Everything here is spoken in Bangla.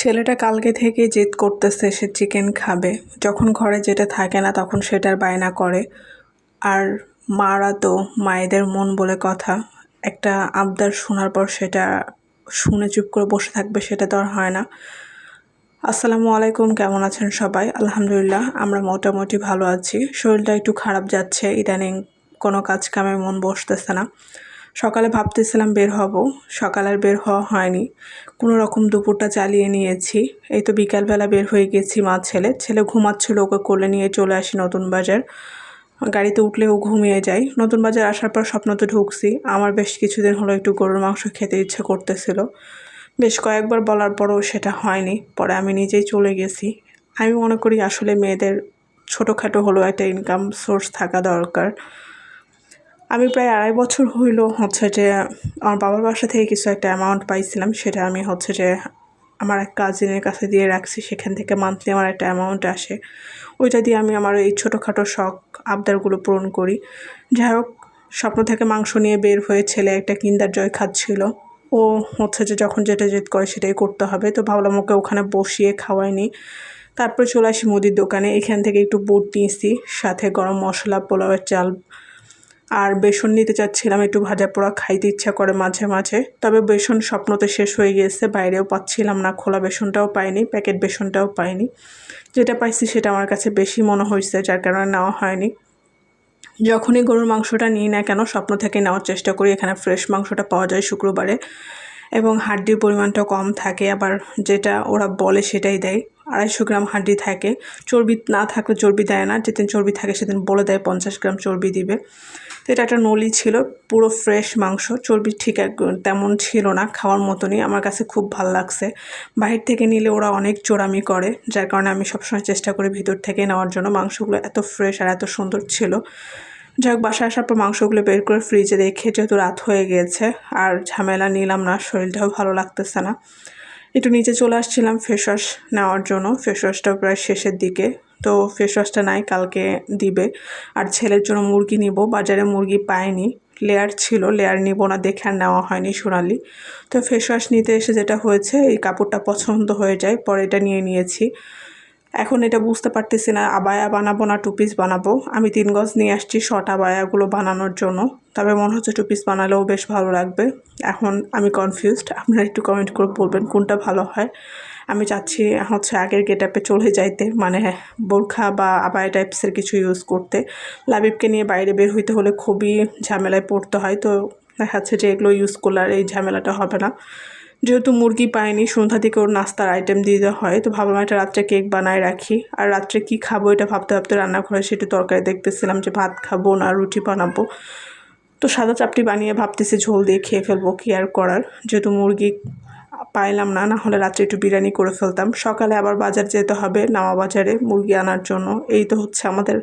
ছেলেটা কালকে থেকে জেদ করতেছে সে চিকেন খাবে। যখন ঘরে যেটা থাকে না, তখন সেটার বায়না করে। আর মারা তো মায়েদের মন বলে কথা। একটা আবদার শোনার পর সেটা শুনে চুপ করে বসে থাকবে, সেটা তো আর হয় না। আসসালামু আলাইকুম, কেমন আছেন সবাই? আলহামদুলিল্লাহ, আমরা মোটামুটি ভালো আছি। শরীরটা একটু খারাপ যাচ্ছে, ইদানিং কোনো কাজ কামে মন বসতেছে না। সকালে ভাবতেছিলাম বের হব। সকাল আর বের হওয়া হয়নি। কোনো রকম দুপুরটা চালিয়ে নিয়েছি। এই তো বিকালবেলা বের হয়ে গেছি মা ছেলে। ছেলে ঘুমাচ্ছিল, ওকে কোলে নিয়ে চলে আসি নতুন বাজার। গাড়িতে উঠলেও ঘুমিয়ে যাই নতুন বাজার আসার পর স্বপ্নতে ঢুকছি। আমার বেশ কিছুদিন হলো একটু গরুর মাংস খেতে ইচ্ছে করতেছিল। বেশ কয়েকবার বলার পরও সেটা হয়নি। পরে আমি নিজেই চলে গেছি। আমি মনে করি আসলে মেয়েদের ছোটোখাটো হলেও একটা ইনকাম সোর্স থাকা দরকার। আমি প্রায় আড়াই বছর হইল হচ্ছে যে, আমার বাবার বাসা থেকে কিছু একটা অ্যামাউন্ট পাইছিলাম, সেটা আমি হচ্ছে যে আমার এক কাজিনের কাছে দিয়ে রাখছি, সেখান থেকে মান্থলি আমার একটা অ্যামাউন্ট আসে। ওইটা দিয়ে আমি আমার এই ছোটোখাটো শখ, আবদারগুলো পূরণ করি। যাই হোক, স্বপ্ন থেকে মাংস নিয়ে বের হয়ে ছেলে একটা কিন্দার জয় খাচ্ছিল। ও হচ্ছে যে যখন যেটা জেদ করে সেটাই করতে হবে, তো ভাবলাম ওকে ওখানে বসিয়ে খাওয়াইনি তারপরে চলে আসি মুদির দোকানে, এখান থেকে একটু বুট নিয়েছি, সাথে গরম মশলা, পোলাওয়ের চাল আর বেসন নিতে চাচ্ছিলাম, একটু ভাজা পোড়া খাইতে ইচ্ছা করে মাঝে মাঝে। তবে বেসন স্বপ্নতে শেষ হয়ে গিয়েছে, বাইরেও পাচ্ছিলাম না, খোলা বেসনটাও পাইনি, প্যাকেট বেসনটাও পাইনি। যেটা পাইছি সেটা আমার কাছে বেশি মনে হয়েছে, যার কারণে নেওয়া হয়নি। যখনই গরুর মাংসটা নিই না কেন, স্বপ্ন থেকে নেওয়ার চেষ্টা করি, এখানে ফ্রেশ মাংসটা পাওয়া যায় শুক্রবারে। এবং হাড্ডির পরিমাণটা কম থাকে, আবার যেটা ওরা বলে সেটাই দেয়। আড়াইশো গ্রাম হাড্ডি থাকে। চর্বি না থাকলে চর্বি দেয় না। যেদিন চর্বি থাকে সেদিন বলে দেয় পঞ্চাশ গ্রাম চর্বি দিবে। তো এটা একটা নলি ছিল, পুরো ফ্রেশ মাংস। চর্বি ঠিক তেমন ছিল না, খাওয়ার মতনই। আমার কাছে খুব ভালো লাগছে। বাহির থেকে নিলে ওরা অনেক চোরামি করে, যার কারণে আমি সবসময় চেষ্টা করি ভিতর থেকে নেওয়ার জন্য। মাংসগুলো এত ফ্রেশ আর এত সুন্দর ছিল। যাই হোক বাসায় আসার পর মাংসগুলো বের করে ফ্রিজে রেখে যেহেতু রাত হয়ে গিয়েছে আর ঝামেলা নিলাম না, শরীরটাও ভালো লাগতেছে না। একটু নিচে চলে আসছিলাম ফেস ওয়াশ নেওয়ার জন্য ফেস ওয়াশটাও প্রায় শেষের দিকে। তো ফেস ওয়াশটা নাই, কালকে দিবে। আর ছেলের জন্য মুরগি নিব, বাজারে মুরগি পায়নি লেয়ার ছিল লেয়ার নিব না দেখে আর নেওয়া হয়নি সোনালি। তো ফেস ওয়াশ নিতে এসে যেটা হয়েছে, এই কাপড়টা পছন্দ হয়ে যায়, পরে এটা নিয়ে নিয়েছি। এখন এটা বুঝতে পারতেছি না, আবায়া বানাবো না টু পিস বানাবো। আমি তিন গজ নিয়ে আসছি শর্ট আবায়াগুলো বানানোর জন্য। তবে মনে হচ্ছে টু পিস বানালেও বেশ ভালো লাগবে। এখন আমি কনফিউজড আপনারা একটু কমেন্ট করে বলবেন কোনটা ভালো হয়। আমি চাচ্ছি হচ্ছে আগের গেট আপে চলে যাইতে মানে বোরখা বা আবায়া টাইপসের কিছু ইউজ করতে। লাবিবকে নিয়ে বাইরে বের হইতে হলে খুবই ঝামেলায় পড়তে হয়, তো দেখা যাচ্ছে যে এগুলো ইউজ করলে আর এই ঝামেলাটা হবে না। যেহেতু মুরগি পাইনি সন্ধ্যা থেকে ওর নাস্তার আইটেম দিতে হয়, তো ভাবলাম একটা রাত্রে কেক বানায় রাখি। আর রাত্রে কি খাব এটা ভাবতে ভাবতে রান্নাঘরে সেটা তরকারি দেখতেছিলাম যে ভাত খাব না, রুটি বানাবো। তো সাদা চাপটি বানিয়ে ভাবতেছি ঝোল দিয়ে খেয়ে ফেলব, কি আর করার? যেহেতু মুরগি পাইলাম না না হলে রাত্রে একটু বিরিয়ানি করে ফেলতাম। সকালে আবার বাজার যেতে হবে নামা বাজারে মুরগি আনার জন্য। এই তো হচ্ছে আমাদের